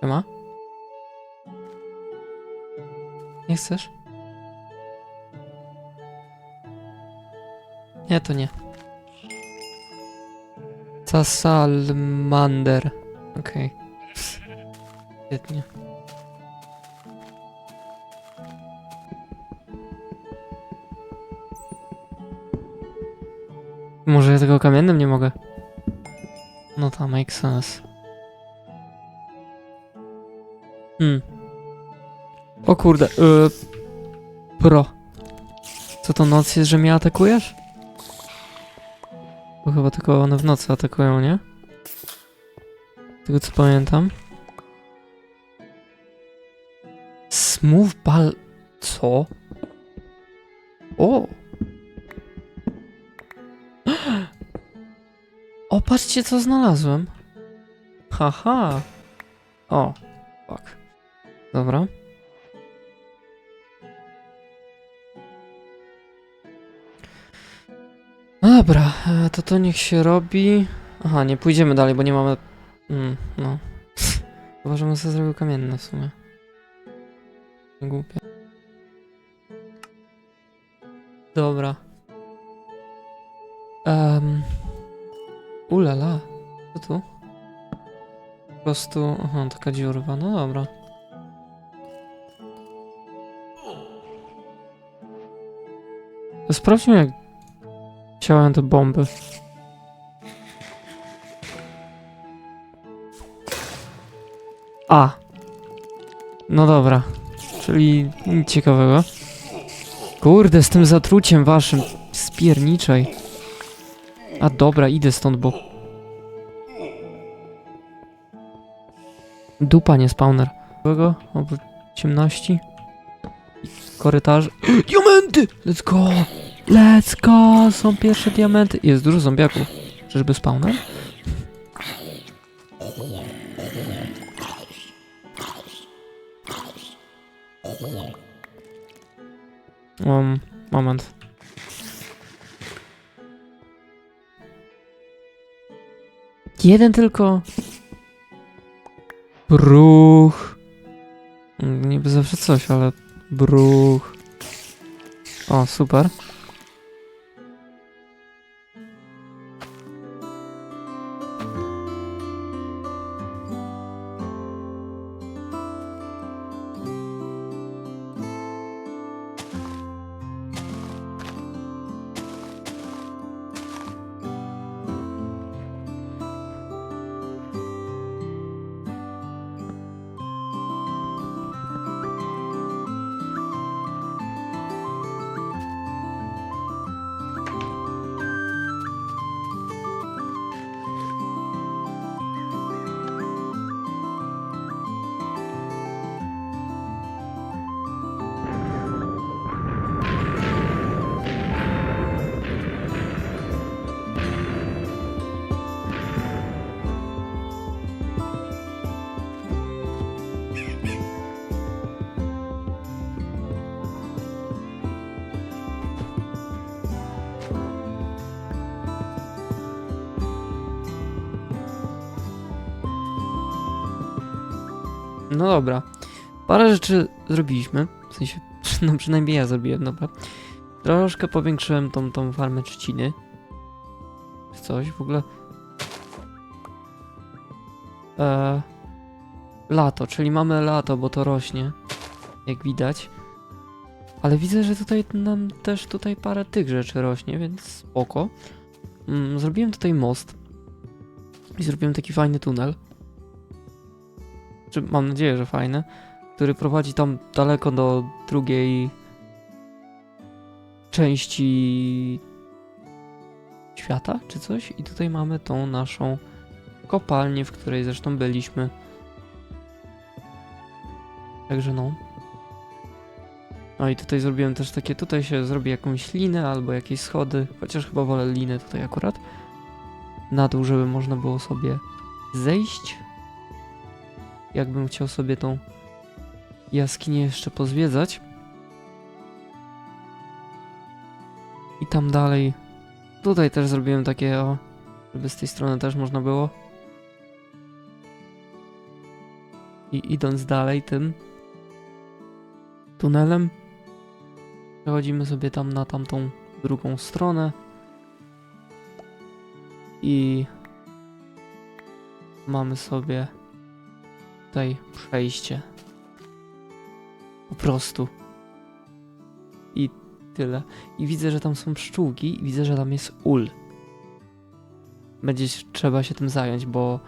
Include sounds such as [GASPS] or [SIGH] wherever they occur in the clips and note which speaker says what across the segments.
Speaker 1: Siema? Nie chcesz? Nie, to nie. Casalmander. Okej. Świetnie. Może ja tego kamiennym nie mogę? No to make sense. Hmm. O kurde, y, Pro. Co to noc jest, że mnie atakujesz? Bo chyba tylko one w nocy atakują, nie? Z Tego co pamiętam. Smooth ball... Co? O! [GASPS] O, patrzcie co znalazłem. Haha. O. Dobra. Dobra, e, to to niech się robi. Aha, nie pójdziemy dalej, bo nie mamy... Mm, no. [LAUGHS] Chyba, że sobie zrobił kamienne w sumie. Głupie. Dobra. Um. Ulala. Co tu? Po prostu... Aha, taka dziurwa. No dobra. Sprawdźmy jak działają te bomby. A. No dobra. Czyli nic ciekawego. Kurde, z tym zatruciem waszym. Spierniczaj. A dobra, idę stąd, bo... Dupa, nie spawner. Kogo? Oprócz ciemności. Korytarz. [GASPS] Diamenty! Let's go! Let's go! Są pierwsze diamenty. Jest dużo zombiaków. Czyżby spawner? Um, moment. Jeden tylko. Bruch. Niby zawsze coś, ale bruch. O, super. No dobra. Parę rzeczy zrobiliśmy. W sensie, [LAUGHS] no przynajmniej ja zrobiłem, dobra. Troszkę powiększyłem tą, tą farmę trzciny. Coś w ogóle. E, lato, czyli mamy lato, bo to rośnie. Jak widać. Ale widzę, że tutaj nam też tutaj parę tych rzeczy rośnie, więc spoko. Mm, zrobiłem tutaj most. I zrobiłem taki fajny tunel czy mam nadzieję, że fajny, który prowadzi tam daleko do drugiej części świata, czy coś. I tutaj mamy tą naszą kopalnię, w której zresztą byliśmy. Także no. No i tutaj zrobiłem też takie, tutaj się zrobi jakąś linę albo jakieś schody, chociaż chyba wolę linę tutaj akurat. Na dół, żeby można było sobie zejść jakbym chciał sobie tą jaskinię jeszcze pozwiedzać. I tam dalej. Tutaj też zrobiłem takie o, żeby z tej strony też można było. I idąc dalej tym tunelem, przechodzimy sobie tam na tamtą drugą stronę. I mamy sobie tutaj przejście. Po prostu. I tyle. I widzę, że tam są pszczółki i widzę, że tam jest ul. Będzie trzeba się tym zająć, bo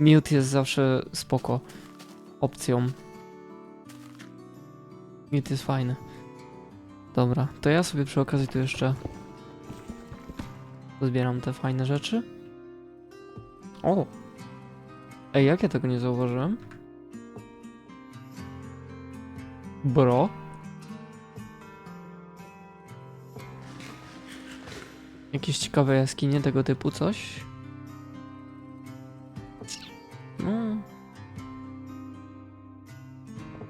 Speaker 1: miód jest zawsze spoko opcją. Miód jest fajny. Dobra, to ja sobie przy okazji tu jeszcze zbieram te fajne rzeczy. O! Ej, jak ja tego nie zauważyłem? Bro? Jakieś ciekawe jaskinie tego typu coś? No.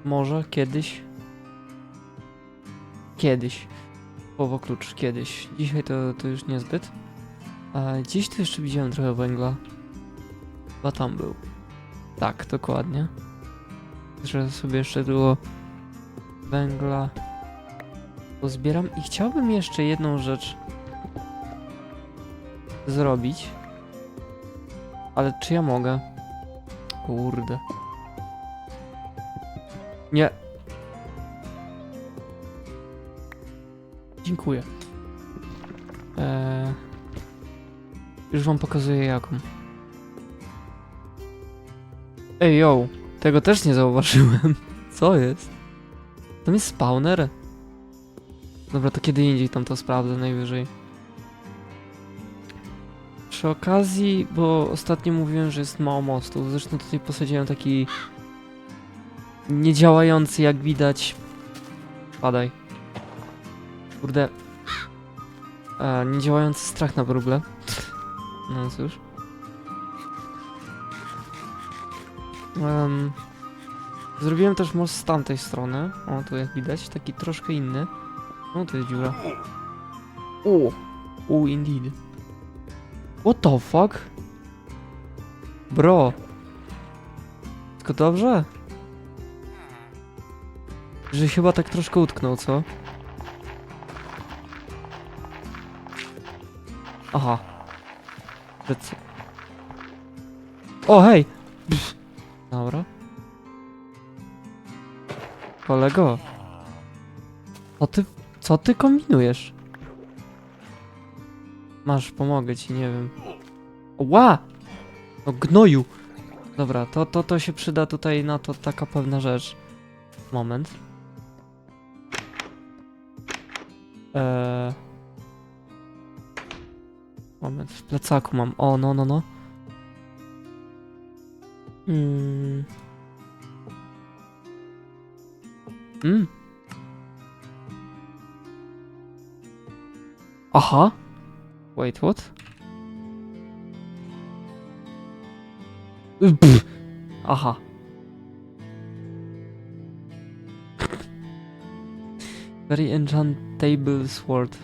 Speaker 1: Może kiedyś. Kiedyś. Słowo klucz, kiedyś. Dzisiaj to, to już niezbyt. A gdzieś tu jeszcze widziałem trochę węgla. Chyba tam był. Tak, dokładnie. Że sobie jeszcze było węgla pozbieram i chciałbym jeszcze jedną rzecz zrobić. Ale czy ja mogę? Kurde. Nie. Dziękuję. Eee, już wam pokazuję jaką. Ej, yo, tego też nie zauważyłem. [LAUGHS] Co jest? Tam jest spawner? Dobra, to kiedy indziej tam to sprawdzę najwyżej. Przy okazji, bo ostatnio mówiłem, że jest mało mostów. Zresztą tutaj posadziłem taki niedziałający, jak widać. Padaj. Kurde. E, niedziałający strach na wróble. No cóż. Em, zrobiłem też most z tamtej strony. O, tu jak widać, taki troszkę inny. No, to jest dziura. O! O, indeed. What the fuck? Bro. Tylko dobrze? Że chyba tak troszkę utknął, co? Aha. Że co? O, hej! Pff. Dobra. Kolego. Co ty, co ty kombinujesz? Masz, pomogę ci, nie wiem. Ła! No gnoju! Dobra, to, to, to się przyda tutaj na to taka pewna rzecz. Moment. Eee... Moment, w plecaku mam. O, no, no, no. Mm. Mm. Aha. Wait, what? [LAUGHS] Aha. Very enchantable sword.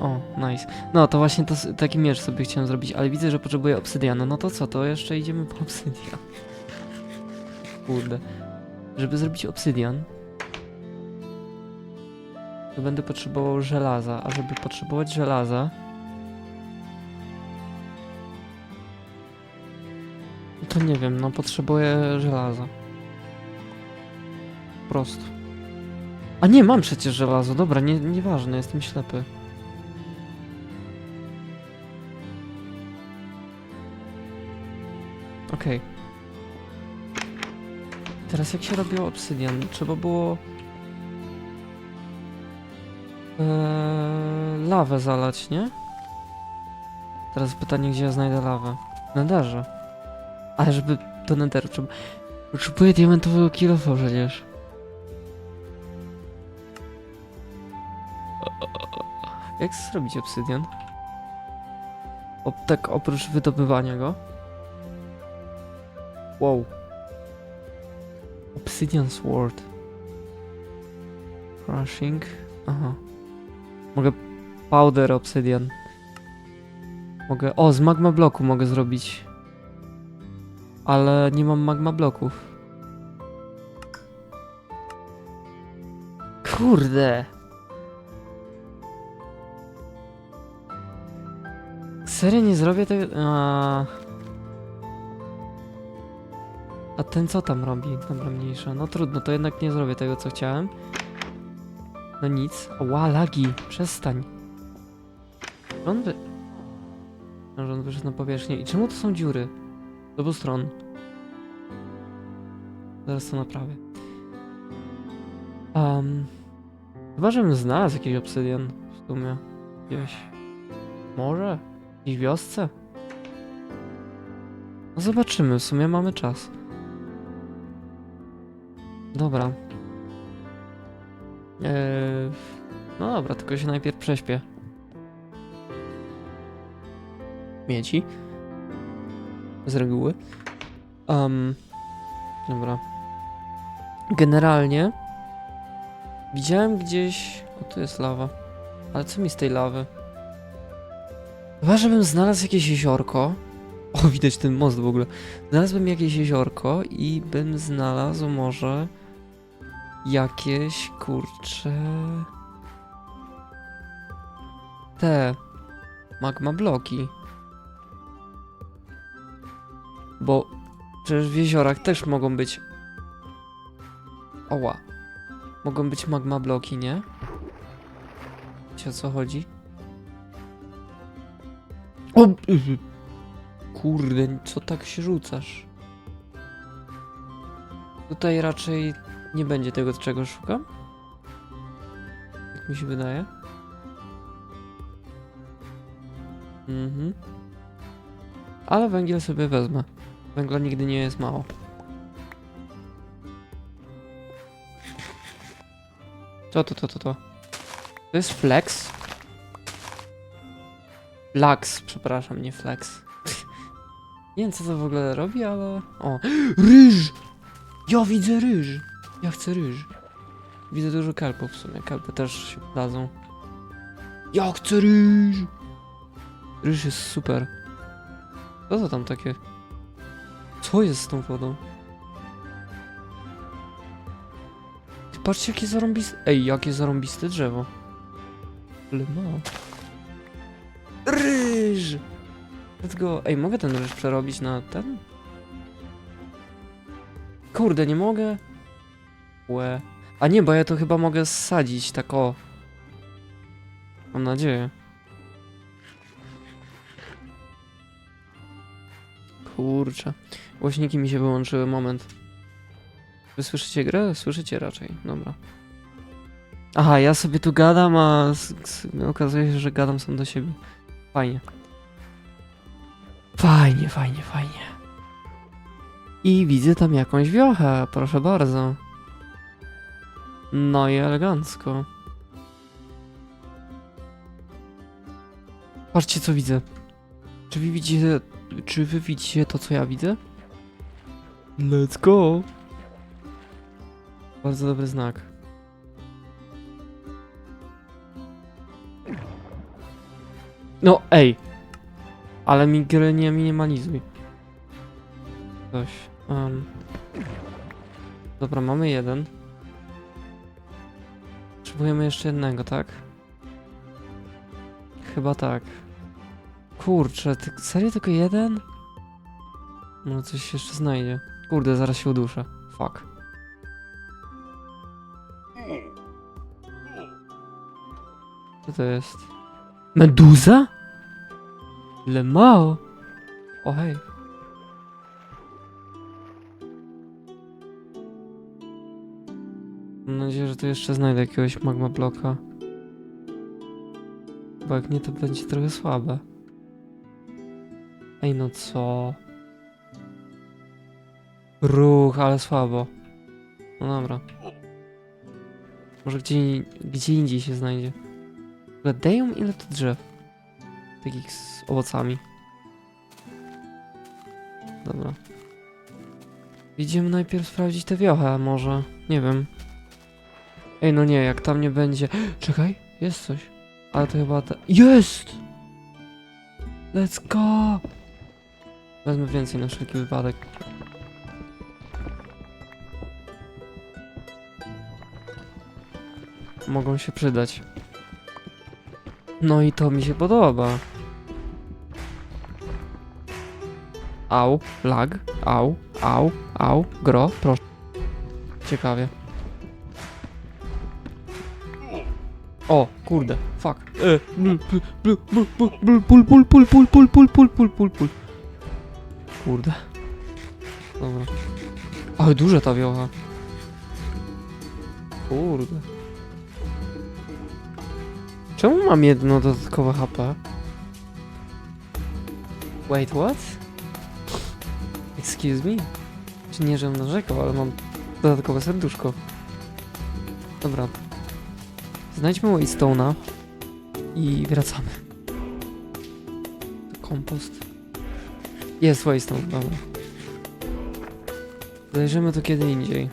Speaker 1: O, nice. No, to właśnie to, taki miecz sobie chciałem zrobić, ale widzę, że potrzebuję obsydianu. No to co, to jeszcze idziemy po obsydian. [LAUGHS] Kurde. Żeby zrobić obsydian, to będę potrzebował żelaza, a żeby potrzebować żelaza, to nie wiem, no potrzebuję żelaza. Po prostu. A nie, mam przecież żelazo, dobra, nie, nieważne, jestem ślepy. Okej. Teraz jak się robiło obsydian? Trzeba było... Eee, lawę zalać, nie? Teraz pytanie, gdzie ja znajdę lawę? W Netherze. Ale żeby do Netheru trzeba... Potrzebuję diamentowego kilofa przecież. Jak zrobić obsydian? O, tak oprócz wydobywania go. Wow. Obsidian Sword. Crushing. Aha. Mogę powder obsidian. Mogę. O, z magma bloku mogę zrobić. Ale nie mam magma bloków. Kurde. Serio nie zrobię tego? A... A ten co tam robi? Dobra, mniejsza. No trudno, to jednak nie zrobię tego, co chciałem. No nic. Ła, lagi. Przestań. On wy... On wyszedł na powierzchnię. I czemu to są dziury? Z obu stron. Zaraz to naprawię. Um, chyba, żebym znalazł jakiś obsydian w sumie. Gdzieś. Może? W jakiejś wiosce? No zobaczymy, w sumie mamy czas. Dobra. Eee, no dobra, tylko się najpierw prześpię. Mieci. Z reguły. Um, dobra. Generalnie widziałem gdzieś. O, tu jest lawa. Ale co mi z tej lawy? Chyba, żebym znalazł jakieś jeziorko. O, widać ten most w ogóle. Znalazłbym jakieś jeziorko i bym znalazł może jakieś kurcze. Te magma bloki. Bo przecież w jeziorach też mogą być. Oła. Mogą być magma bloki, nie? Wiecie o co chodzi? O! y- Kurde, co tak się rzucasz? Tutaj raczej nie będzie tego, czego szukam. Jak mi się wydaje. Mhm. Ale węgiel sobie wezmę. Węgla nigdy nie jest mało. Co to, to, to, to? To jest flex? Flax, przepraszam, nie flex. [LAUGHS] nie wiem, co to w ogóle robi, ale... O, [GASPS] ryż! Ja widzę ryż! Ja chcę ryż. Widzę dużo kalpów w sumie, kalpy też się dadzą. Ja chcę ryż! Ryż jest super. Co to tam takie? Co jest z tą wodą? Ty Patrzcie jakie zarąbiste... Ej, jakie zarąbiste drzewo. Ale ma. Ryż! Let's go. Ej, mogę ten ryż przerobić na ten? Kurde, nie mogę. A nie, bo ja to chyba mogę zsadzić, tak o. Mam nadzieję. Kurczę. Głośniki mi się wyłączyły, moment. Wy słyszycie grę? Słyszycie raczej, dobra. Aha, ja sobie tu gadam, a okazuje się, że gadam sam do siebie. Fajnie. Fajnie, fajnie, fajnie. I widzę tam jakąś wiochę, proszę bardzo. No i elegancko. Patrzcie co widzę. Czy wy widzicie, czy wy widzicie to co ja widzę? Let's go. Bardzo dobry znak. No ej. Ale mi gry nie minimalizuj. Coś. Um. Dobra, mamy jeden. Potrzebujemy jeszcze jednego, tak? Chyba tak. Kurczę, ty, serio tylko jeden? No coś się jeszcze znajdzie. Kurde, zaraz się uduszę. Fuck. Co to jest? Meduza? Le Mao? O hej. Mam nadzieję, że tu jeszcze znajdę jakiegoś magma bloka. Bo jak nie, to będzie trochę słabe. Ej, no co? Ruch, ale słabo. No dobra. Może gdzie, gdzie indziej się znajdzie. Dają ile to drzew? Takich z owocami. Dobra. Idziemy najpierw sprawdzić tę wiochę, może. Nie wiem. Ej, no nie, jak tam nie będzie... Czekaj, jest coś. Ale to chyba... Ta... Jest! Let's go! Wezmę więcej na wszelki wypadek. Mogą się przydać. No i to mi się podoba. Au, lag, au, au, au, gro, proszę. Ciekawie. O, kurde, fuck. E, bl, bl, pul, pul, pul, pul, pul, pul, pul, pul, pul. Kurde. Dobra. Ale duża ta wiocha. Kurde. Czemu mam jedno dodatkowe HP? Wait, what? Excuse me? Czy nie, żebym narzekał, ale mam dodatkowe serduszko. Dobra. Znajdźmy Waystone'a i wracamy. Kompost. Jest Waystone, dobra. Zajrzymy to kiedy indziej.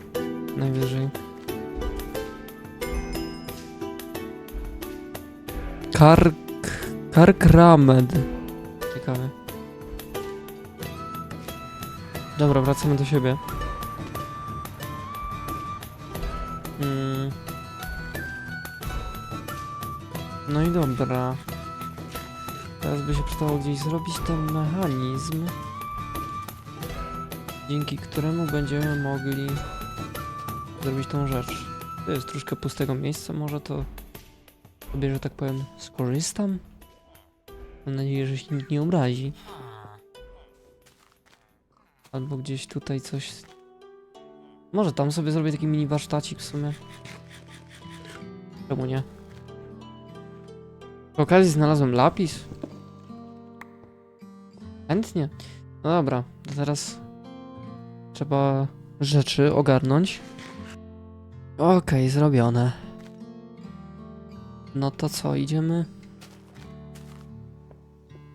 Speaker 1: Najwyżej. Kark... Karkramed. Ciekawe. Dobra, wracamy do siebie. No i dobra. Teraz by się przydało gdzieś zrobić ten mechanizm, dzięki któremu będziemy mogli zrobić tą rzecz. To jest troszkę pustego miejsca, może to sobie, że tak powiem, skorzystam. Mam nadzieję, że się nikt nie obrazi. Albo gdzieś tutaj coś... Może tam sobie zrobię taki mini warsztacik w sumie. Czemu nie? Przy okazji znalazłem lapis. Chętnie. No dobra, teraz trzeba rzeczy ogarnąć. Okej, zrobione. No to co, idziemy?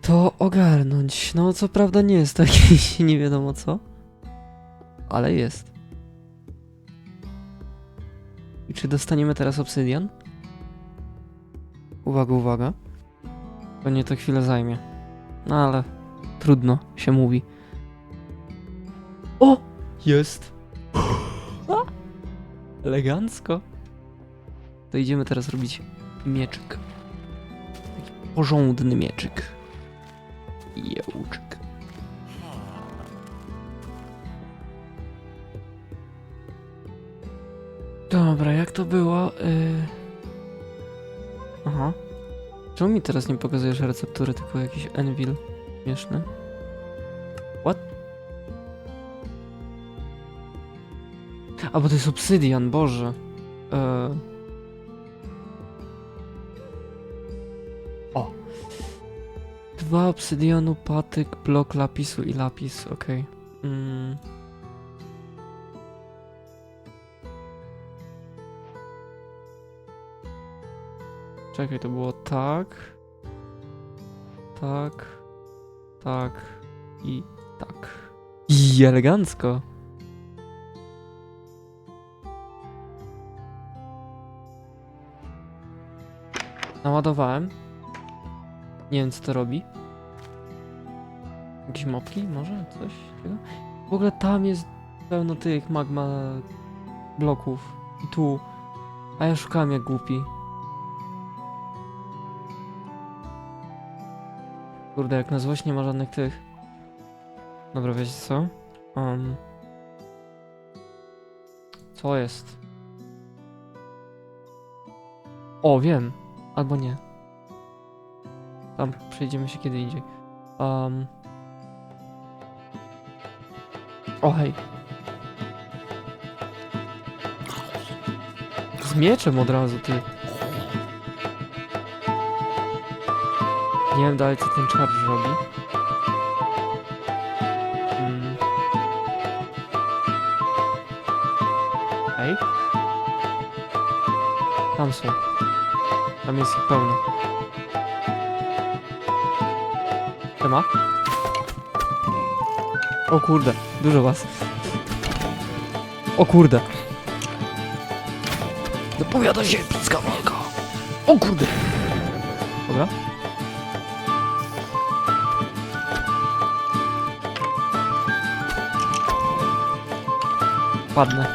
Speaker 1: To ogarnąć. No, co prawda nie jest jakieś [LAUGHS] nie wiadomo co, ale jest. I czy dostaniemy teraz obsydian? Uwaga, uwaga. Pewnie to chwilę zajmie. No ale trudno się mówi. O! Jest! A! Elegancko. To idziemy teraz robić mieczyk. Taki porządny mieczyk. Jełczyk. Dobra, jak to było? Yy... Aha. Czemu mi teraz nie pokazujesz receptury, tylko jakiś Envil? Śmieszny. What? A, bo to jest obsydian, Boże. Eee... O. Dwa obsydianu, patyk, blok lapisu i lapis, okej. Mm. Czekaj, to było tak. Tak. Tak. I tak. I elegancko. Naładowałem. Nie wiem co to robi. Jakieś mopki może? Coś? W ogóle tam jest pełno tych magma bloków. I tu. A ja szukałem jak głupi. Kurde, jak na złość nie ma żadnych tych. Dobra, wiecie co? Um. Co jest? O, wiem. Albo nie. Tam przejdziemy się kiedy indziej. Um. O, hej. Z mieczem od razu, ty. Nie wiem dalej, co ten charge robi. Mm. Ej. Tam są. Tam jest ich pełno. Siema. O kurde, dużo was. O kurde. Zapowiada się epicka walka. O kurde. Dobra. Padnę.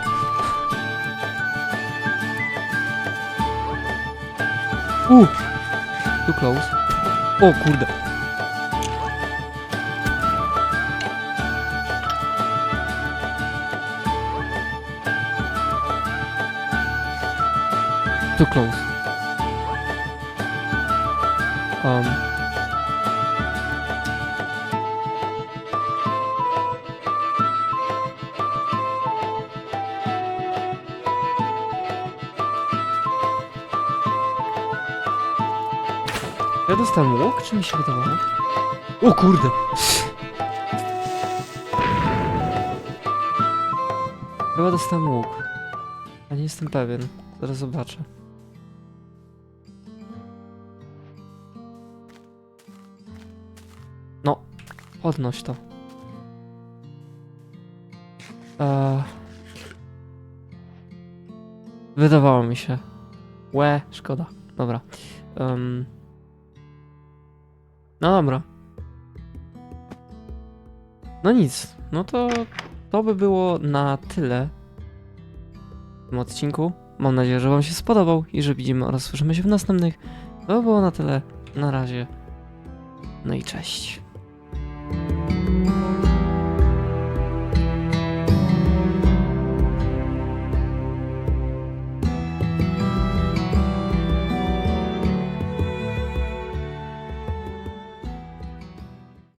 Speaker 1: U! Too close. O kurde. Too close. Um. Ja dostałem łuk, czy mi się wydawało? O kurde! Chyba dostałem łuk. A nie jestem pewien. Zaraz zobaczę. No, podnoś to. Eee... Wydawało mi się. Łe, szkoda. Dobra. Em, no dobra. No nic. No to to by było na tyle w tym odcinku. Mam nadzieję, że Wam się spodobał i że widzimy oraz słyszymy się w następnych. To by było na tyle. Na razie. No i cześć.